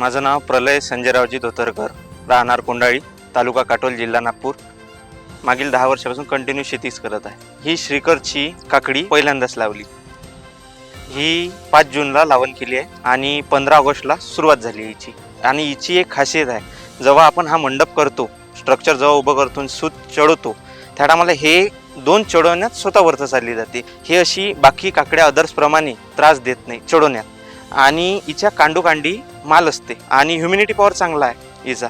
माझं नाव प्रलय संजयरावजी धोतरकर राहणार कोंडाळी तालुका काटोल जिल्हा नागपूर. मागील दहा वर्षापासून कंटिन्यू शेतीच करत आहे. ही श्रीकरची काकडी पहिल्यांदाच लावली. ही पाच जूनला लावण केली आहे आणि पंधरा ऑगस्टला सुरुवात झाली हिची. आणि हिची एक खासियत आहे जेव्हा आपण हा मंडप करतो स्ट्रक्चर जेव्हा उभं करतो सूत चढवतो त्या टायमाला हे दोन चढवण्यात स्वतःवरचं चालली जाते. हे अशी बाकी काकड्या अदर्सप्रमाणे त्रास देत नाही चढवण्यात. आणि हिच्या कांडोकांडी माल असते आणि ह्युमिनिटी पॉवर चांगला आहे. हिचा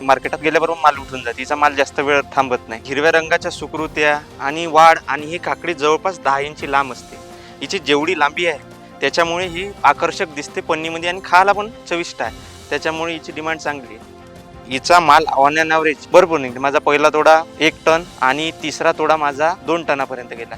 मार्केटात गेल्याबरोबर माल उठून जाते. हिचा माल जास्त वेळ थांबत नाही. हिरव्या रंगाच्या सुकृत्या आणि वाढ आणि ही काकडी जवळपास दहा इंची लांब असते. हिची जेवढी लांबी आहे त्याच्यामुळे ही आकर्षक दिसते पन्नीमध्ये आणि खायला पण चविष्ट आहे. त्याच्यामुळे हिची डिमांड चांगली आहे. हिचा माल ऑन अँड ॲव्हरेज भरपूर निघते. माझा पहिला तोडा एक टन आणि तिसरा तोडा माझा दोन टनापर्यंत गेला.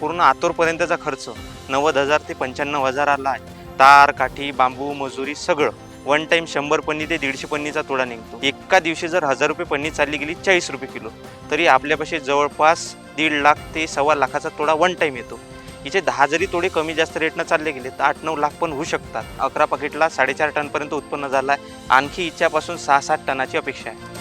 पूर्ण आतोरपर्यंतचा खर्च नव्वद हजार ते पंच्याण्णव हजार आला आहे. तार काठी बांबू मजुरी सगळं वन टाईम शंभर पन्नी ते दीडशे पन्नीचा तोडा निघतो. एका दिवशी जर हजार रुपये पन्नी चालली गेली चाळीस रुपये किलो तरी आपल्यापाशी जवळपास दीड लाख ते सव्वा लाखाचा तोडा वन टाईम येतो. हिचे दहा जरी तोडे कमी जास्त रेटनं चालले गेले तर आठ नऊ लाख पण होऊ शकतात. अकरा पाकिटला साडेचार टनपर्यंत उत्पन्न झालं आहे आणखी हिच्यापासून सहा सात टनाची अपेक्षा आहे.